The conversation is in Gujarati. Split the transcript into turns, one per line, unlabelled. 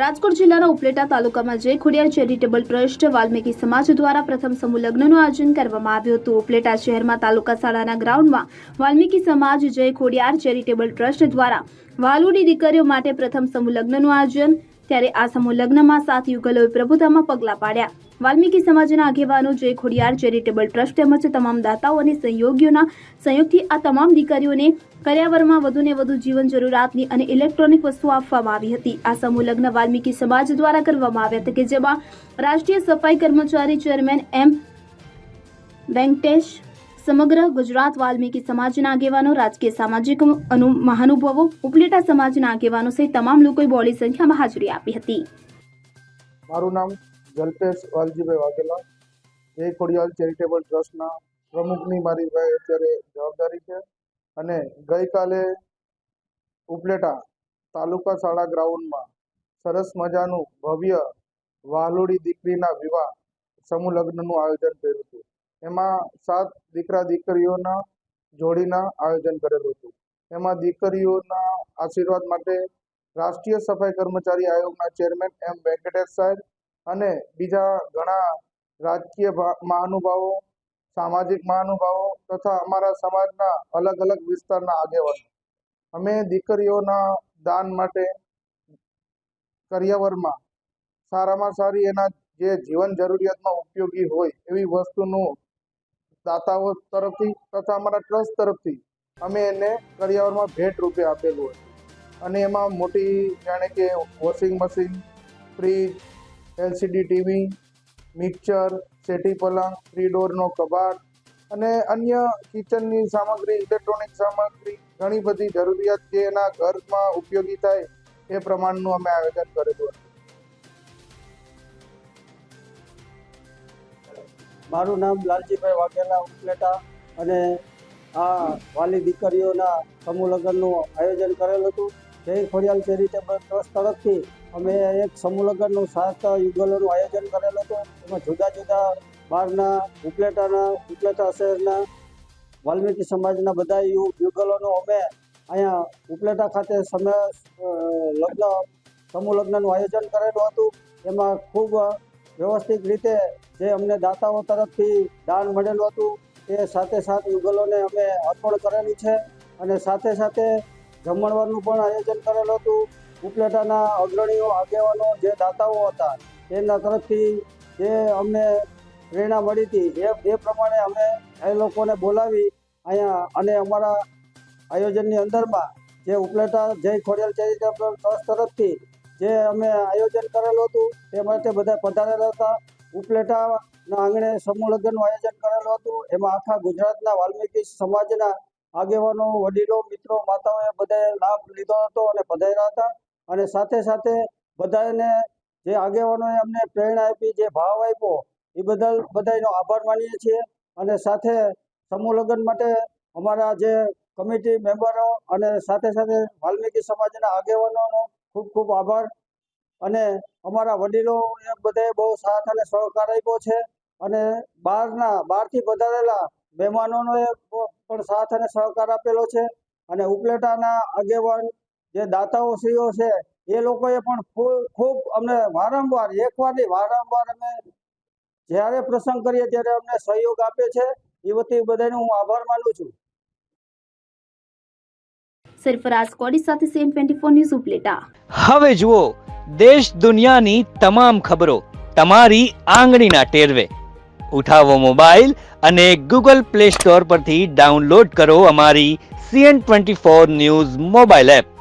રાજકોટ જિલ્લાના ઉપલેટા તાલુકામાં જય ખોડિયાર ચેરિટેબલ ટ્રસ્ટ વાલ્મીકી સમાજ દ્વારા પ્રથમ સમૂહ લગ્નનું આયોજન કરવામાં આવ્યું હતું. ઉપલેટા શહેરમાં તાલુકા શાળાના ગ્રાઉન્ડમાં વાલ્મીકી સમાજ જય ખોડિયાર ચેરિટેબલ ટ્રસ્ટ દ્વારા વાલુડી દીકરીઓ માટે પ્રથમ સમૂહ લગ્નનું આયોજન. ત્યારે આ સમૂહ લગ્નમાં સાત યુગલોએ પ્રભુતામાં પગલાં પાડ્યા. વાલ્મીકી સમાજના આગેવાનો જય ખોડિયાર ચેરિટેબલ ટ્રસ્ટ તેમજ તમામ દાતાઓ અને સહયોગીઓના સંયોગથી આ તમામ દીકરીઓને કર્યાવરમાં વધુને વધુ જીવન જરૂરિયાતની અને ઇલેક્ટ્રોનિક વસ્તુઓ આપવામાં આવી હતી. આ સમૂહ લગ્ન વાલ્મીકી સમાજ દ્વારા કરવામાં આવ્યા હતા કે જેમાં રાષ્ટ્રીય સફાઈ કર્મચારી ચેરમેન એમ વેંકટેશ સમગ્ર ગુજરાત વાલ્મીકી સમાજના આગેવાનો, રાજકીય સામાજિક મહાનુભાવો, ઉપલેટા સમાજના આગેવાનો સહિત તમામ લોકોએ બોલી સંખ્યામાં હાજરી આપી હતી.
મારું નામ જલ્પેશ વાલજીભાઈ વાઘેલા, જય ખોડિયાલ ચેરિટેબલ ટ્રસ્ટના પ્રમુખની મારી ભાઈ અત્યારે જવાબદારી છે અને ગઈકાલે ઉપલેટા તાલુકા શાળા ગ્રાઉન્ડમાં સરસ મજાનું ભવ્ય વાલોડી દીકરીના વિવાહ સમૂહ લગ્નનું આયોજન કર્યું હતું. એમાં સાત દીકરા દીકરીઓના જોડીના આયોજન કરેલું હતું. એમાં દીકરીઓના આશીર્વાદ માટે રાષ્ટ્રીય સફાઈ કર્મચારી આયોગના ચેરમેન એમ વેંકટેશ સાહેબ અને બીજા ઘણા રાજકીય મહાનુભાવો, સામાજિક મહાનુભાવો તથા અમારા સમાજના અલગ અલગ વિસ્તારના આગેવાનો. અમે દીકરીઓના દાન માટે કરિયાવરમાં સારામાં સારી એના જે જીવન જરૂરિયાતમાં ઉપયોગી હોય એવી વસ્તુનું દાતાઓ તરફથી તથા અમારા ટ્રસ્ટ તરફથી અમે એને કરિયાવરમાં ભેટ રૂપે આપેલું હતું. અને એમાં મોટી, જાણે કે, washing machine, fridge LCD TV, mixer, settee પલંગ, થ્રી ડોરનો કબાટ અને અન્ય કિચનની સામગ્રી, ઇલેક્ટ્રોનિક સામગ્રી, ઘણી બધી જરૂરિયાત જે એના ઘરમાં ઉપયોગી થાય એ પ્રમાણનું અમે આયોજન કરેલું હતું.
મારું નામ લાલજીભાઈ વાઘેલા ઉપલેટા અને આ વાલી દીકરીઓના સમૂહ લગ્નનું આયોજન કરેલું હતું. જય ખોડિયાલ ચેરિટેબલ ટ્રસ્ટ તરફથી અમે એક સમૂહ લગ્નનું સાત યુગલોનું આયોજન કરેલું હતું. એમાં જુદા જુદા બહારના ઉપલેટાના, ઉપલેટા શહેરના, વાલ્મીકી સમાજના બધા યુગલોનું અમે અહીંયા ઉપલેટા ખાતે સમય લગ્ન સમૂહ લગ્નનું આયોજન કરેલું હતું. એમાં ખૂબ વ્યવસ્થિત રીતે જે અમને દાતાઓ તરફથી દાન મળેલું હતું, એ સાથે સાથ યુગલોને અમે અર્પણ કરેલું છે. અને સાથે સાથે જમણવારનું પણ આયોજન કરેલું હતું. ઉપલેટાના અગ્રણીઓ, આગેવાનો, જે દાતાઓ હતા તેમના તરફથી જે અમને પ્રેરણા મળી હતી, એ એ પ્રમાણે અમે એ લોકોને બોલાવી અહીંયા અને અમારા આયોજનની અંદરમાં જે ઉપલેટા જય ખોડિયાલ ચેરિટેબલ ટ્રસ્ટ તરફથી જે અમે આયોજન કરેલું હતું, તે માટે બધા પધારેલા હતા. ઉપલેટાના આંગણે સમૂહ લગ્નનું આયોજન કરેલું હતું. એમાં આખા ગુજરાતના વાલ્મીકી સમાજના આગેવાનો, વડીલો, મિત્રો, માતાઓએ બધાએ લાભ લીધો હતો અને પધાર્યા હતા. અને સાથે સાથે બધાને જે આગેવાનોએ અમને પ્રેરણા આપી, જે ભાવ આપ્યો, એ બદલ બધાનો આભાર માનીએ છીએ. અને સાથે સમૂહ લગ્ન માટે અમારા જે કમિટી મેમ્બરો અને સાથે સાથે વાલ્મીકી સમાજના આગેવાનોનો ખૂબ ખૂબ આભાર. અને અમારા વડીલોએ બધાએ બહુ સાથ અને સહકાર આપ્યો છે. અને બહારના, બહારથી વધારેલા મહેમાનોનો પણ સાથ અને સહકાર આપેલો છે. અને ઉપલેટાના આગેવાન જે દાતાઓ શ્રીઓ છે એ લોકોએ પણ ખૂબ ખૂબ અમને વારંવાર એકવાર નહીં વારંવાર અમે જ્યારે પ્રસંગ કરીએ ત્યારે અમને સહયોગ આપે છે. એ વતી બધાનો હું આભાર માનું છું.
સરફરાઝ કોડી સાથે CN twenty four news Upleta.
હવે જુઓ દેશ દુનિયાની તમામ ખબરો તમારી આંગળીના ટેરવે. ઉઠાવો મોબાઈલ અને ગૂગલ પ્લે સ્ટોર પરથી ડાઉનલોડ કરો અમારી CN twenty four news mobile app.